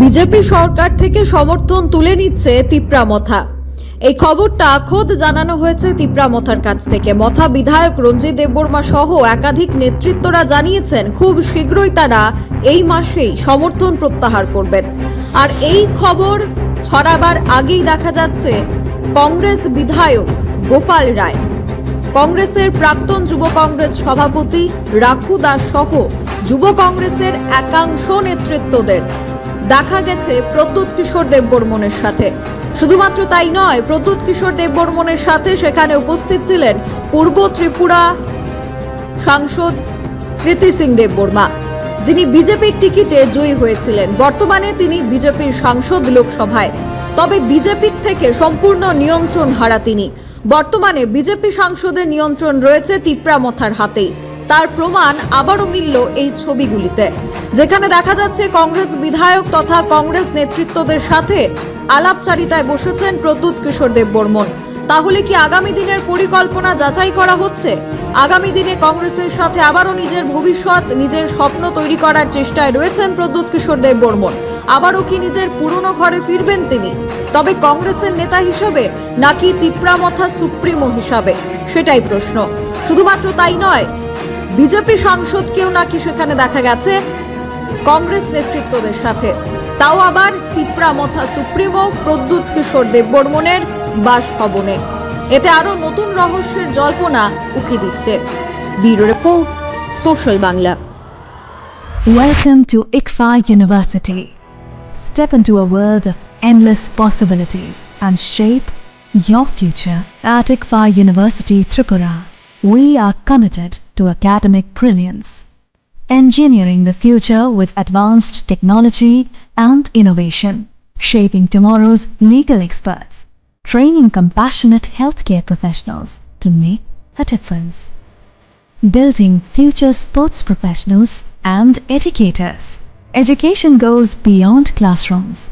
BJP সরকার থেকে সমর্থন তুলে নিচ্ছে তিপ্রা মথা। এই খবরটা খোদ জানানো হয়েছে তিপ্রা মথার কাছ থেকে। মথা বিধায়ক রঞ্জিত দেববর্মা সহ একাধিক নেতৃত্বরা জানিয়েছেন, খুব শীঘ্রই তারা এই মাসেই সমর্থন প্রত্যাহার করবেন। আর এই খবর ছড়াবার আগেই দেখা যাচ্ছে কংগ্রেস বিধায়ক গোপাল রায়। কংগ্রেসের প্রাক্তন যুব কংগ্রেস সভাপতি রাখু দাস সহ যুব কংগ্রেসের একাংশ নেতৃত্বদের। দেখা গেছে প্রদ্যুৎ কিশোর দেববর্মনের সাথে। শুধুমাত্র তাই নয়, প্রদ্যুৎ কিশোর দেববর্মনের সাথে সেখানে উপস্থিত ছিলেন পূর্ব ত্রিপুরা সাংসদ কৃতি সিং দেববর্মা, যিনি বিজেপির টিকিটে জয়ী হয়েছিলেন। বর্তমানে তিনি বিজেপির সাংসদ লোকসভায়। তবে বিজেপির থেকে সম্পূর্ণ নিয়ন্ত্রণ হারা তিনি। বর্তমানে বিজেপি সাংসদের নিয়ন্ত্রণ রয়েছে তিপ্রামথার হাতেই। তার প্রমাণ আবারও মিলল এই ছবিগুলিতে, যেখানে দেখা যাচ্ছে কংগ্রেস বিধায়ক তথা কংগ্রেস নেতৃত্বদের সাথে আলাপচারিতায় বসেছেন প্রদ্যুৎ কিশোর দেববর্মন। তাহলে কি আগামী দিনের পরিকল্পনা যাচাই করা হচ্ছে? আগামী দিনে কংগ্রেসের সাথে আবারও নিজের ভবিষ্যৎ, নিজের স্বপ্ন তৈরি করার চেষ্টায় রয়েছেন প্রদ্যুৎ কিশোর দেব বর্মন আবারও কি নিজের পুরনো ঘরে ফিরবেন তিনি? তবে কংগ্রেসের নেতা হিসেবে নাকি তিপ্রামথা সুপ্রিমো হিসাবে? সেটাই প্রশ্ন। শুধুমাত্র তাই নয় বিজেপি সাংসদ কেউ নাকি সেখানে দেখা গেছে? কংগ্রেস নেতৃত্বদের সাথে। তাও আবার পিপড়া মথা সুপ্রিমো, প্রদ্যুৎ কিশোর দেব বর্মনের বাসভবনে। এতে আরও নতুন রহস্যের জল্পনা উকি দিচ্ছে। Bureau report, social Bangla. Welcome to ICFAI university step into a world of endless possibilities and shape your future at ICFAI university Tripura we are committed to academic brilliance, engineering the future with advanced technology and innovation, shaping tomorrow's legal experts, training compassionate healthcare professionals to make a difference building future sports professionals and educators. Education goes beyond classrooms.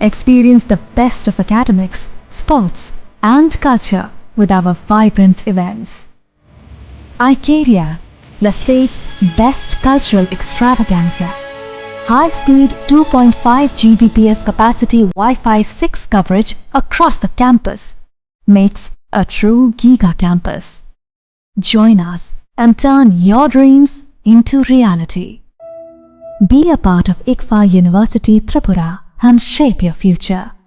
Experience the best of academics, sports, and culture with our vibrant events. Icaria, the state's best cultural extravaganza. High speed 2.5 Gbps capacity Wi Fi 6 coverage across the campus makes a true giga campus. Join us and turn your dreams into reality. Be a part of ICFA University Tripura and shape your future.